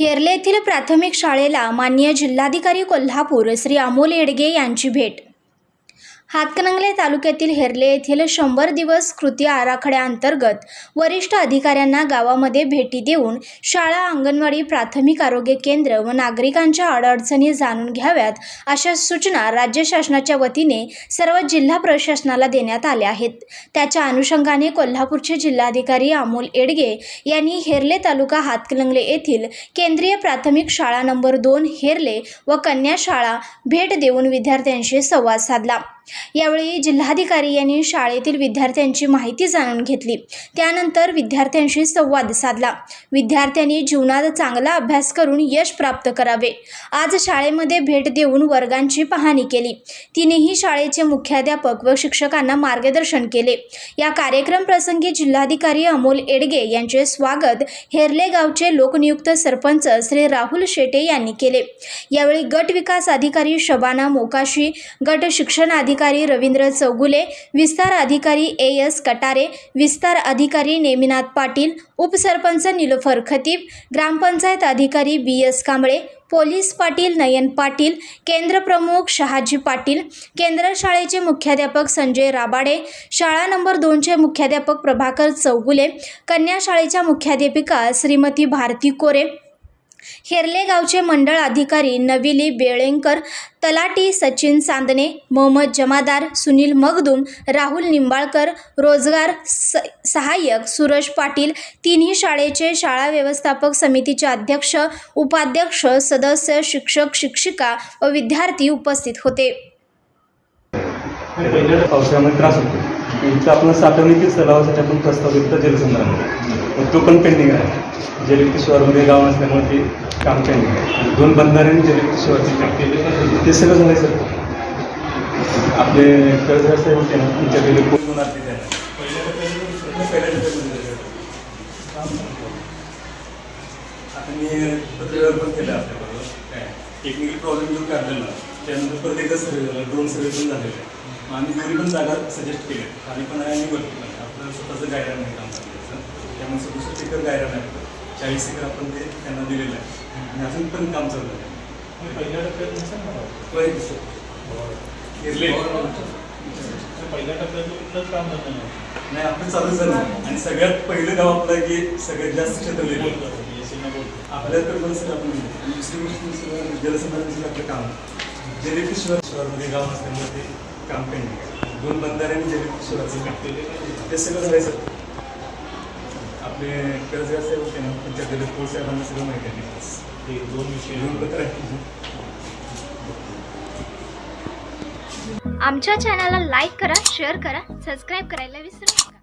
हेरले येथील प्राथमिक शाळेला मान्य जिल्हाधिकारी कोल्हापूर श्री अमोल येडगे यांची भेट हातकणंगले तालुक्यातील हेरले येथील शंभर दिवस कृती आराखड्याअंतर्गत वरिष्ठ अधिकाऱ्यांना गावामध्ये भेटी देऊन शाळा अंगणवाडी प्राथमिक आरोग्य केंद्र व नागरिकांच्या अडअडचणी जाणून घ्याव्यात अशा सूचना राज्य शासनाच्या वतीने सर्व जिल्हा प्रशासनाला देण्यात आल्या आहेत. त्याच्या अनुषंगाने कोल्हापूरचे जिल्हाधिकारी अमोल एडगे यांनी हेरले तालुका हातकणंगले येथील केंद्रीय प्राथमिक शाळा नंबर दोन हेरले व कन्या शाळा भेट देऊन विद्यार्थ्यांशी संवाद साधला. यावेळी जिल्हाधिकारी यांनी शाळेतील विद्यार्थ्यांची माहिती जाणून घेतली. त्यानंतर विद्यार्थ्यांशी संवाद साधला. विद्यार्थ्यांनी जीवनात चांगला अभ्यास करून यश प्राप्त करावे. आज शाळेमध्ये भेट देऊन वर्गांची पाहणी केली. तिनेही शाळेचे मुख्याध्यापक व शिक्षकांना मार्गदर्शन केले. या कार्यक्रम प्रसंगी जिल्हाधिकारी अमोल एडगे यांचे स्वागत हेरले गावचे लोकनियुक्त सरपंच श्री राहुल शेटे यांनी केले. यावेळी गट विकास अधिकारी शबाना मोकाशी गट शिक्षण अधिकारी रवींद्र चौगुले विस्तार अधिकारी ए एस कटारे विस्तार अधिकारी नेमिनाथ पाटील उपसरपंच निलोफर खतीब ग्रामपंचायत अधिकारी B S Kamble police Patil Nayan Patil केंद्र प्रमुख शहाजी पाटील केंद्र शाळेचे मुख्याध्यापक संजय राबाडे शाळा नंबर दोनचे मुख्याध्यापक प्रभाकर चौगुले कन्या शाळेच्या मुख्याध्यापिका श्रीमती भारती कोरे हेरले गावचे मंडळ अधिकारी नविली बेळेंकर तलाटी सचिन चांदणे मोहम्मद जमादार सुनील मगदूम राहुल निंबाळकर रोजगार स सहाय्यक सुरज पाटील तिन्ही शाळेचे शाळा व्यवस्थापक समितीचे अध्यक्ष उपाध्यक्ष सदस्य शिक्षक शिक्षिका व विद्यार्थी उपस्थित होते. पावसामुळे त्रास होतो. आपण साठवणीतील सरावासाठी आपण प्रस्ताव जलसंधारण पण तो पण पेंडिंग आहे. जलयुक्त गाव नसल्यामुळे ते काम पेंडिंग आहे. आणि दोन बंधाऱ्यांनी जलयुक्त काम केले ते सगळं झालं सर. आपले कर्ज असे होते ना तुमच्याकडे कोण होणार तिथे. पहिल्या आता मी पत्रव्यवहार पण केलं आपल्याबरोबर. काय? टेक्निकल प्रॉब्लेम जो काढलेला. त्यानंतर परत एकदा सर्वे झाला. ड्रोन सर्वे पण झालेला आहे आम्ही दोन्ही पण जागा सजेस्ट केल्या. आणि पण आहे आणि वरती पण. आपलं स्वतःचं गायडन काम करायचं त्यामुळे सदुसष्ट एकर गायडन आहे चाळीस एकर आपण ते त्यांना दिलेलं आहे. आणि अजून पण काम चालू आहे. पहिल्या टप्प्यात दिसतं. घेतले पहिल्या टप्प्यात काम झालं नाही. नाही आपलं चालू झालं. आणि सगळ्यात पहिलं गाव आपलं आहे की सगळ्यात जास्त क्षेत्र बोलतो. आपल्याकडे पण सर आपण आणि दुसरी गोष्ट दुसरं जलसंधारणाचं आपलं काम. जलयुक्त शिवार शिवारमध्ये गाव असल्यामुळे ते काम पेंडिंग आहे दोन बंधाऱ्यांनी जलयुक्त शिवारचं काम. केले ते सगळं सर. आपले कर्ज असे होते ना त्यांच्याकडे पोळ साहेबांना सगळं माहिती आहे ते दोन विषय दोन पत्र आहे आमच्या चॅनलला लाईक करा शेअर करा सबस्क्राईब करायला विसरू नका.